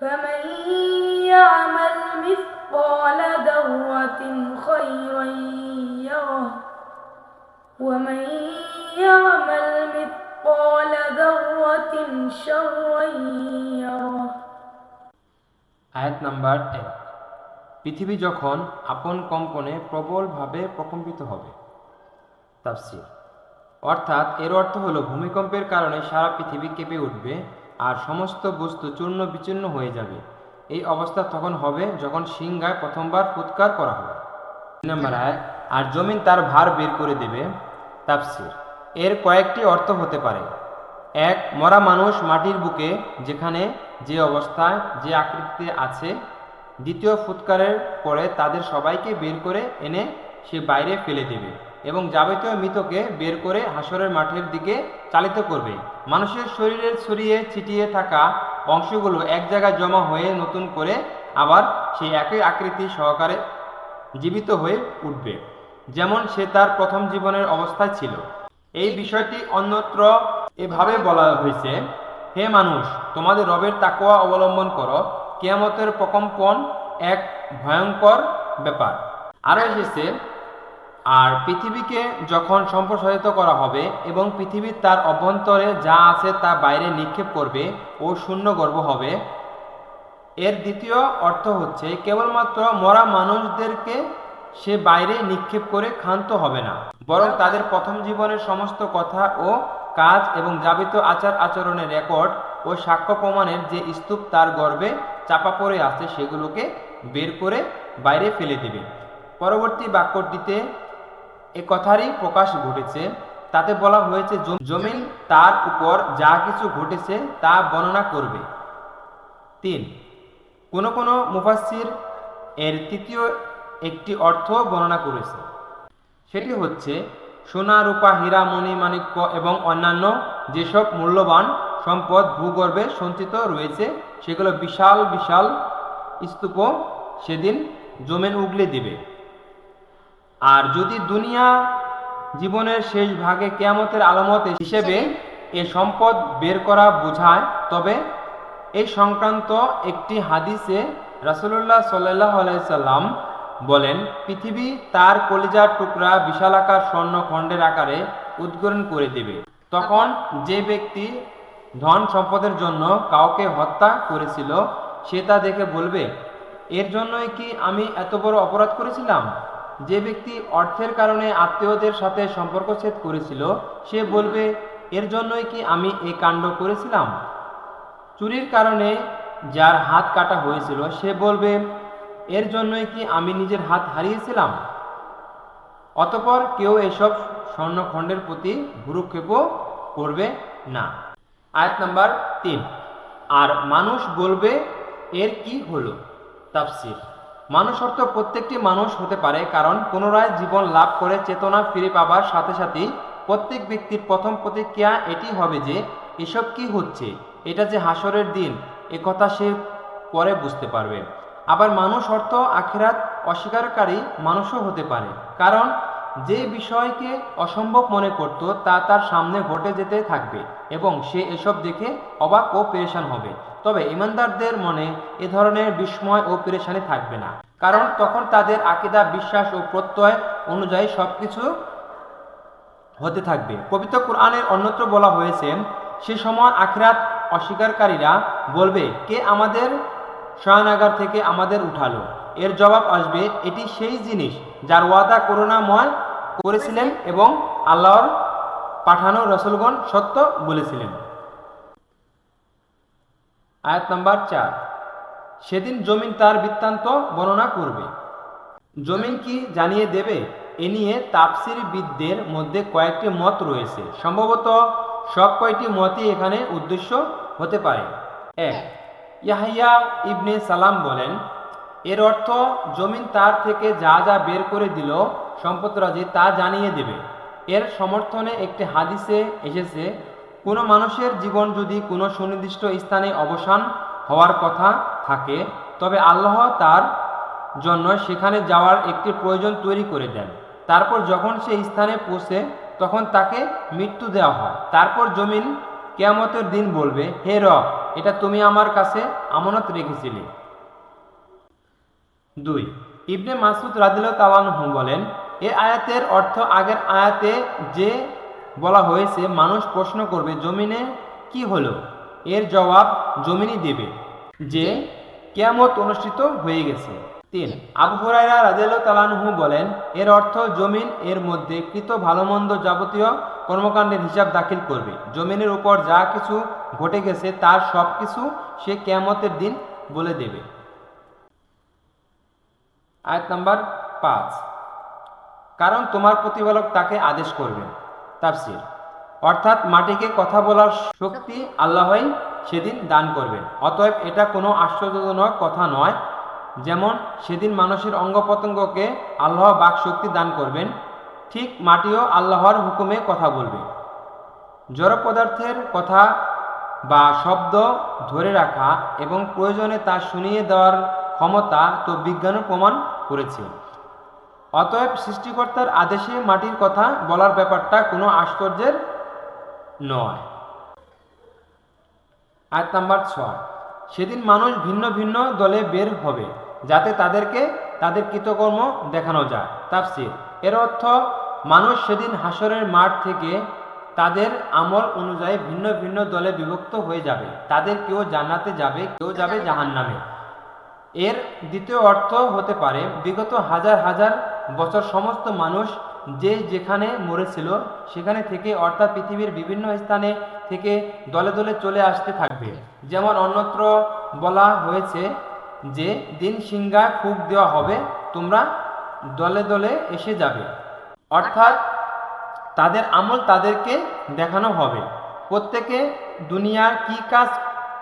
فمن يعمل مثقال ذرة خيرا يره ومن يعمل مثقال ذرة شرا يره আয়াত নাম্বার এক পৃথিবী যখন আপন কম্পনে প্রবলভাবে প্রকম্পিত হবে তাফসির অর্থাৎ এর অর্থ হলো ভূমিকম্পের কারণে সারা পৃথিবী কেঁপে উঠবে আর সমস্ত বস্তু চূর্ণ বিচূর্ণ হয়ে যাবে। এই অবস্থা তখন হবে যখন সিংহায় প্রথমবার ফুৎকার করা হবে। নম্বর আয়াত, আর জমিন তার ভার বের করে দেবে। তাফসির। এর কয়েকটি অর্থ হতে পারে। এক, মরা মানুষ মাটির বুকে, যেখানে যে অবস্থায় যে আকৃতিতে আছে। দ্বিতীয়, ফুৎকারের পরে তাদের সবাইকে বের করে এনে সে বাইরে ফেলে দেবে। এবং যাবতীয় মৃতকে বের করে হাসরের মাঠের দিকে চালিত করবে। মানুষের শরীরের ছড়িয়ে ছিটিয়ে থাকা অংশগুলো এক জায়গায় জমা হয়ে নতুন করে আবার সেই একই আকৃতি সহকারে জীবিত হয়ে উঠবে, যেমন সে তার প্রথম জীবনের অবস্থায় ছিল। এই বিষয়টি অন্যত্র এভাবে বলা হয়েছে, হে মানুষ, তোমাদের রবের তাকোয়া অবলম্বন করো। কেয়ামতের প্রকম্পন এক ভয়ঙ্কর ব্যাপার। আরও এসেছে আর পৃথিবীকে যখন সম্প্রসারিত করা হবে এবং পৃথিবীর তার অভ্যন্তরে যা আছে তা বাইরে নিক্ষেপ করবে ও শূন্য গর্ব হবে, এর দ্বিতীয় অর্থ হচ্ছে কেবলমাত্র মরা মানুষদেরকে সে বাইরে নিক্ষেপ করে ক্ষান্ত হবে না, বরং তাদের প্রথম জীবনের সমস্ত কথা ও কাজ এবং যাবিত আচার আচরণের রেকর্ড ও সাক্ষ্য প্রমাণের যে স্তূপ তার গর্বে চাপা পড়ে আছে সেগুলোকে বের করে বাইরে ফেলে দেবে। পরবর্তী বাক্যটিতে এ কথারই প্রকাশ ঘটেছে। তাতে বলা হয়েছে, জম- জমিন তার উপর যা কিছু ঘটেছে তা বর্ণনা করবে। তিন, কোন কোন মুফাসসির এর তৃতীয় একটি অর্থ বর্ণনা করেছে। সেটি হচ্ছে, সোনা, রূপা, হীরা, মণি, মাণিক্য এবং অন্যান্য যেসব মূল্যবান সম্পদ ভূগর্ভে সঞ্চিত রয়েছে, সেগুলো বিশাল বিশাল স্তূপ সেদিন জমেন উগলে দিবে। আর যদি দুনিয়া জীবনের শেষ ভাগে কেয়ামতের আলামত হিসেবে এ সম্পদ বের করা বোঝায়, তবে এই সংক্রান্ত একটি হাদিসে রাসূলুল্লাহ সাল্লাহ আলাইসাল্লাম বলেন, পৃথিবী তার কলিজার টুকরা বিশালাকার স্বর্ণ খণ্ডের আকারে উদ্গরণ করে দেবে। তখন যে ব্যক্তি ধন সম্পদের জন্য কাউকে হত্যা করেছিল, সে তা দেখে বলবে, এর জন্যই কি আমি এত বড় অপরাধ করেছিলাম? যে ব্যক্তি অর্থের কারণে আত্মীয়দের সাথে সম্পর্ক সম্পর্কচ্ছেদ করেছিল, সে বলবে, এর জন্যই কি আমি এই কাণ্ড করেছিলাম? চুরির কারণে যার হাত কাটা হয়েছিল, সে বলবে, এর জন্যই কি আমি নিজের হাত হারিয়েছিলাম? অতপর কেউ এসব স্বর্ণখণ্ডের প্রতি ভুরুক্ষেপও করবে না। আয়াত নাম্বার তিন, আর মানুষ বলবে, এর কি হলো? তাফসির। মানুষ অর্থ প্রত্যেকটি মানুষ হতে পারে, কারণ পুনরায় জীবন লাভ করে চেতনা ফিরে পাবার সাথে সাথেই প্রত্যেক ব্যক্তির প্রথম প্রতিক্রিয়া এটি হবে যে, এসব কি হচ্ছে? এটা যে হাসরের দিন, এ কথা সে পরে বুঝতে পারবে। আবার মানুষ অর্থ আখিরাত অস্বীকারী মানুষও হতে পারে, কারণ যে বিষয়কে অসম্ভব মনে করত, তা তার সামনে ঘটে যেতে থাকবে এবং সে এসব দেখে অবাক ও পেরেশান হবে। তবে ইমানদারদের মনে এ ধরনের বিস্ময় ও পেরেশানি থাকবে না। কারণ তখন তাদের আকিদা, বিশ্বাস ও প্রত্যয় অনুযায়ী সবকিছু হতে থাকবে। পবিত্র কোরআনের অন্যত্র বলা হয়েছে, সে সময় আখিরাত অস্বীকারীরা বলবে, কে আমাদের শয়নাগার থেকে আমাদের উঠালো এর জবাব আসবে, এটি সেই জিনিস যার ওয়াদা করুণাময় করেছিলেন এবং আল্লাহর পাঠানো রসুলগণ সত্য বলেছিলেন। আয়াত নাম্বার চার। সেদিন জমিন তার বৃত্তান্ত বর্ণনা করবে। জমিন কি জানিয়ে দেবে? এ নিয়ে তাপসিরবিদদের মধ্যে কয়েকটি মত রয়েছে। সম্ভবত সব কয়টি মতই এখানে উদ্দেশ্য হতে পারে। এক, ইয়াহিয়া ইবনে সালাম বলেন, এর অর্থ জমিন তার থেকে যা যা বের করে দিল সম্পদরাজি তা জানিয়ে দেবে। এর সমর্থনে একটি হাদিসে এসেছে কোনো মানুষের জীবন যদি কোনো সুনির্দিষ্ট স্থানে অবসান হওয়ার কথা থাকে, তবে আল্লাহ তার জন্য সেখানে যাওয়ার একটি প্রয়োজন তৈরি করে দেন। তারপর যখন সে স্থানে পৌঁছে, তখন তাকে মৃত্যু দেওয়া হয়। তারপর জমিন কেয়ামতের দিন বলবে, হে রব, এটা তুমি আমার কাছে আমানত রেখেছিলে। দুই, ইবনে মাসুদ রাদিল তালানহু বলেন, এ আয়াতের অর্থ আগের আয়াতে যে বলা হয়েছে, মানুষ প্রশ্ন করবে, জমিনে কি হলো? এর জবাব জমিনই দেবে, যে কেয়ামত অনুষ্ঠিত হয়ে গেছে। তিন, আবু হুরাইরা রাদিল তালানহু বলেন, এর অর্থ জমিন এর মধ্যে কৃত ভালোমন্দ যাবতীয় কর্মকাণ্ডের হিসাব দাখিল করবে। জমিনের উপর যা কিছু ঘটে গেছে, তার সব কিছু সে কেয়ামতের দিন বলে দেবে। আয়াত নাম্বার পাঁচ, কারণ তোমার প্রতিপালক তাকে আদেশ করবেন। তাফসির। অর্থাৎ মাটিকে কথা বলার শক্তি আল্লাহই সেদিন দান করবেন। অতএব এটা কোনো আশ্চর্যজনক কথা নয়। যেমন সেদিন মানুষের অঙ্গ প্রত্যঙ্গকে আল্লাহ বাক শক্তি দান করবেন, ঠিক মাটিও আল্লাহর হুকুমে কথা বলবে। জড় পদার্থের কথা বা শব্দ ধরে রাখা এবং প্রয়োজনে তা শুনিয়ে দেওয়ার ক্ষমতা তো বিজ্ঞানও প্রমাণ করেছে। অতএব সৃষ্টিকর্তার আদেশে মাটির কথা বলার ব্যাপারটা কোনো আশ্চর্যের নয়। আয়াত নাম্বার ছয়। সেদিন মানুষ ভিন্ন ভিন্ন দলে বের হবে, যাতে তাদেরকে তাদের কৃতকর্ম দেখানো যায়। তাফসির। এর অর্থ, মানুষ সেদিন হাসরের মাঠ থেকে তাদের আমল অনুযায়ী ভিন্ন ভিন্ন দলে বিভক্ত হয়ে যাবে। তাদের কেউ জান্নাতে যাবে, কেউ যাবে জাহান্নামে। এর দ্বিতীয় অর্থ হতে পারে, বিগত হাজার হাজার বছর সমস্ত মানুষ যে যেখানে মরেছিল, সেখানে থেকে অর্থাৎ পৃথিবীর বিভিন্ন স্থানে থেকে দলে দলে চলে আসতে থাকবে। যেমন অন্যত্র বলা হয়েছে যে, দিন সিংহায় ফুক দেওয়া হবে, তোমরা দলে দলে এসে যাবে। অর্থাৎ তাদের আমল তাদেরকে দেখানো হবে। প্রত্যেকে দুনিয়ার কি কাজ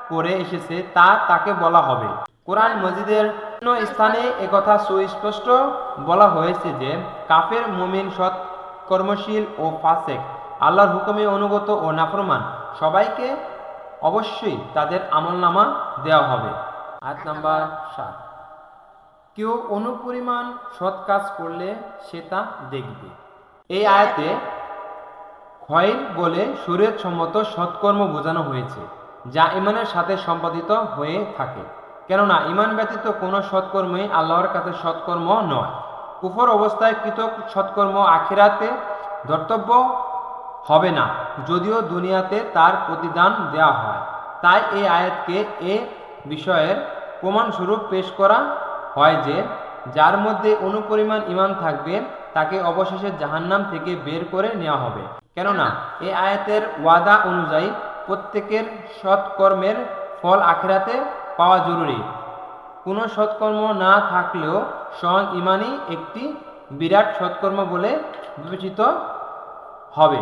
করে এসেছে তা তাকে বলা হবে। কোরআন মজিদের বিভিন্ন স্থানে একথা সুস্পষ্ট বলা হয়েছে যে, কাফের মুমিন সৎ, কর্মশীল ও ফাসেক, আল্লাহর হুকুমে অনুগত ও নাফরমান, সবাইকে অবশ্যই তাদের আমলনামা দেওয়া হবে। আয়াত নাম্বার সাত। কেউ অনুপরিমাণ সৎ কাজ করলে সে তা দেখবে। এই আয়াতে খয়ের বলে শরীয়ত সম্মত সৎকর্ম বোঝানো হয়েছে, যা ইমানের সাথে সম্পাদিত হয়ে থাকে। কেননা ইমান ব্যতীত কোনো সৎকর্মই আল্লাহর কাছে সৎকর্ম নয়। কুফর অবস্থায় কৃত সৎকর্ম আখিরাতে ধর্তব্য হবে না, যদিও দুনিয়াতে তার প্রতিদান দেওয়া হয়। তাই এই আয়াতকে এ বিষয়ের প্রমাণস্বরূপ পেশ করা হয় যে, যার মধ্যে অনুপরিমাণ ইমান থাকবে, তাকে অবশেষে জাহান্নাম থেকে বের করে নেওয়া হবে। কেননা, এই আয়াতের ওয়াদা অনুযায়ী প্রত্যেকের সৎকর্মের ফল আখেরাতে পাওয়া জরুরি। কোনো সৎকর্ম না থাকলেও স্বয়ং ইমানই একটি বিরাট সৎকর্ম বলে বিবেচিত হবে।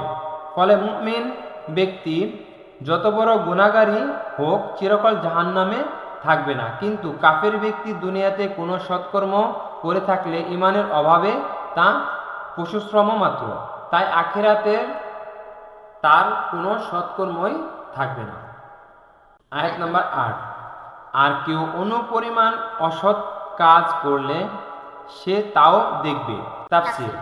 ফলে মুমিন ব্যক্তি যত বড় গুণাগারী হোক, চিরকাল জাহান্নামে থাকবে না। কিন্তু কাফের ব্যক্তি দুনিয়াতে কোনো সৎকর্ম করে থাকলে ইমানের অভাবে তা পশুশ্রম মাত্র। তাই আখেরাতে তার কোনো সৎকর্মই থাকবে না। আয়াত নাম্বার আট। আর কেউ অনুপরিমাণ অসৎ কাজ করলে সে তাও দেখবে। তাফসির।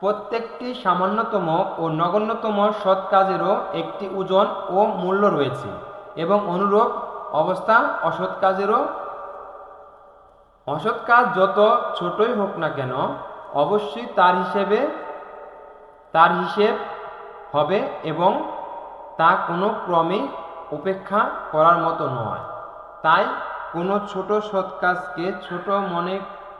প্রত্যেকটি সামান্যতম ও নগণ্যতম সৎ কাজেরও একটি ওজন ও মূল্য রয়েছে এবং অনুরূপ অবস্থা অসৎ কাজেরও। অসৎ কাজ যত ছোটই হোক না কেন, অবশ্যই তার হিসেবে তার হিসেব হবে এবং তা কোনো ক্রমে উপেক্ষা করার মতো নয়। তাই কোনো ছোট সৎ কাজকে ছোট মনে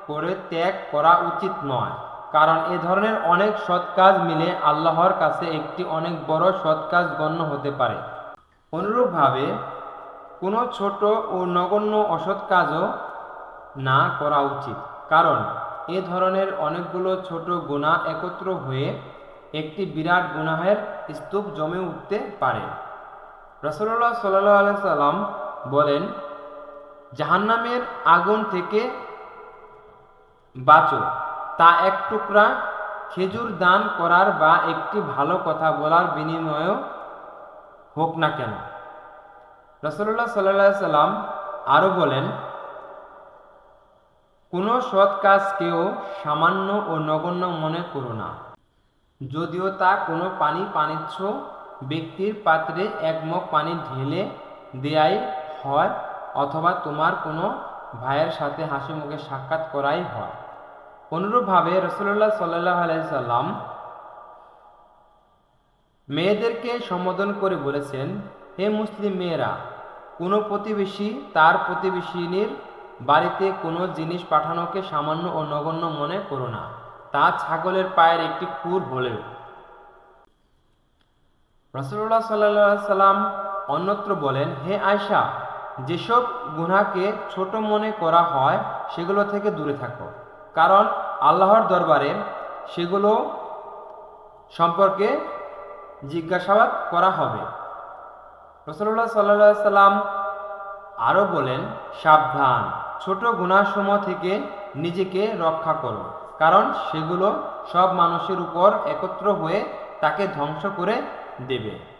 করে ত্যাগ করা উচিত নয়। কারণ এ ধরনের অনেক সৎ কাজ মিলে আল্লাহর কাছে একটি অনেক বড় সৎ কাজ গণ্য হতে পারে। অনুরূপভাবে কোনো ছোট ও নগণ্য অসৎ কাজও না করা উচিত। কারণ এ ধরনের অনেকগুলো ছোট গুণা একত্র হয়ে একটি বিরাট গুনাহের স্তূপ জমে উঠতে পারে। রসল্লাহ সাল্লাহ সাল্লাম বলেন জাহান্নামের আগুন থেকে বাঁচো। তা এক টুকরা খেজুর দান করার বা একটি ভালো কথা বলার বিনিময়েও হোক না কেন। রসল্লাহ সাল্লাহ সাল্লাম আরও বলেন, কোনো সৎ কাজকেও সামান্য ও নগণ্য মনে করো না। যদিও তা কোনো পানি পানিচ্ছ ব্যক্তির পাত্রে এক মগ পানি ঢেলে দেয়াই হয় অথবা তোমার কোনো ভাইয়ের সাথে হাসি মুখে সাক্ষাৎ করাই হয়। অনুরূপভাবে রসুল্লাহ সাল্লাহ আলাইসাল্লাম মেয়েদেরকে সম্বোধন করে বলেছেন, হে মুসলিম মেয়েরা, কোনো প্রতিবেশী তার প্রতিবেশিনীর বাড়িতে কোনো জিনিস পাঠানোকে সামান্য ও নগণ্য মনে করো না। তা ছাগলের পায়ের একটি খুর হলেও। রসুল্লাহ সাল্লাহ সাল্লাম অন্যত্র বলেন, হে আয়সা যেসব গুনাকে ছোট মনে করা হয়, সেগুলো থেকে দূরে থাকো। কারণ আল্লাহর দরবারে সেগুলো সম্পর্কে জিজ্ঞাসাবাদ করা হবে। রসল্লাহ সাল্লা সাল্লাম আরও বলেন, সাবধান, ছোট গুণাসমূহ থেকে নিজেকে রক্ষা করো। কারণ সেগুলো সব মানুষের উপর একত্র হয়ে তাকে ধ্বংস করে দেবে।